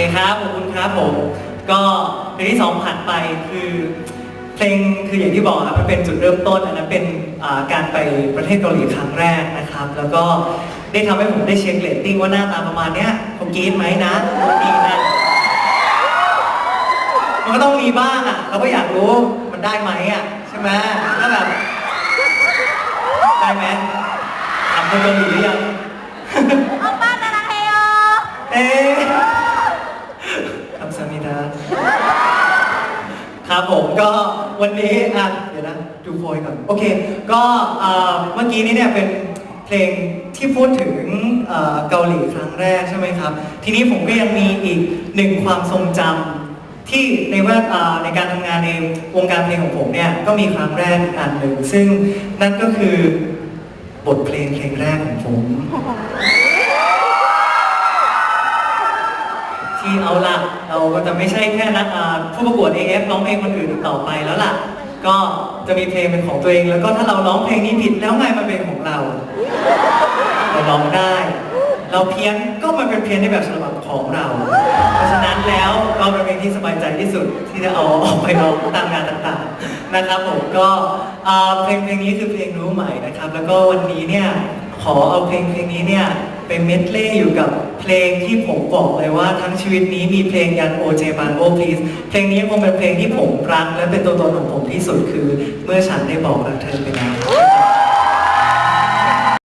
เคครับขอบคุณครับผม ก็เพลงที่สองผ่านไปคือเพลงคืออย่างที่บอกครับมันเป็นจุดเริ่มต้นอันนั้นเป็นการไปประเทศเกาหลีครั้งแรกนะครับ แล้วก็ได้ทำให้ผมได้เช็คเรตติ้งว่าหน้าตาประมาณเนี้ยผมกรีดไหมนะดีนะมันก็ต้องมีบ้างอะเราก็อยากรู้มันได้ไหมอะใช่ไหมถ้าแบบได้ไหมทำคนเกาหลีหรือยัง ครับผมก็วันนี้อะเดี๋ยวนะดูโพยก่อนโอเค ก็เอ่อเมื่อกี้นี้เนี่ยเป็นเพลงที่พูดถึงเอ่อเกาหลีครั้งแรกใช่ไหมครับ ทีนี้ผมก็ยังมีอีกหนึ่งความทรงจำที่ในแวดอ่าในการทำงานในวงการเพลงของผมเนี่ยก็มีครั้งแรกอีกอันหนึ่งซึ่งนั่นก็คือบทเพลงเพลงแรกของผม ที่เอาละเราก็จะไม่ใช่แค่นักผู้ประกวด AF ร้องเพลงคนอื่นต่อไปแล้วล่ะ ก็จะมีเพลงเป็นของตัวเอง แล้วก็ถ้าเราร้องเพลงนี้ผิดแล้วไงมันเป็นของเรา เราร้องได้ เราเพี้ยนก็มันเป็นเพี้ยนในแบบฉบับของเรา เพราะฉะนั้นแล้วก็เป็นเพลงที่สบายใจที่สุดที่จะเอาออกไปร้องตามงานต่างๆนะครับผมก็เพลงเพลงนี้คือเพลงรู้ใหม่นะครับ แล้วก็วันนี้เนี่ยขอเอาเพลงเพลงนี้เนี่ย เป็นเมดเล่อยู่กับเพลงที่ผมบอกเลยว่าทั้งชีวิตนี้มีเพลงยันโอเจบานโอพลีสเพลงนี้คงเป็นเพลงที่ผมรักและเป็นตัวตนของผมที่สุดคือ เมื่อฉันได้บอกรักเธอไปแล้ว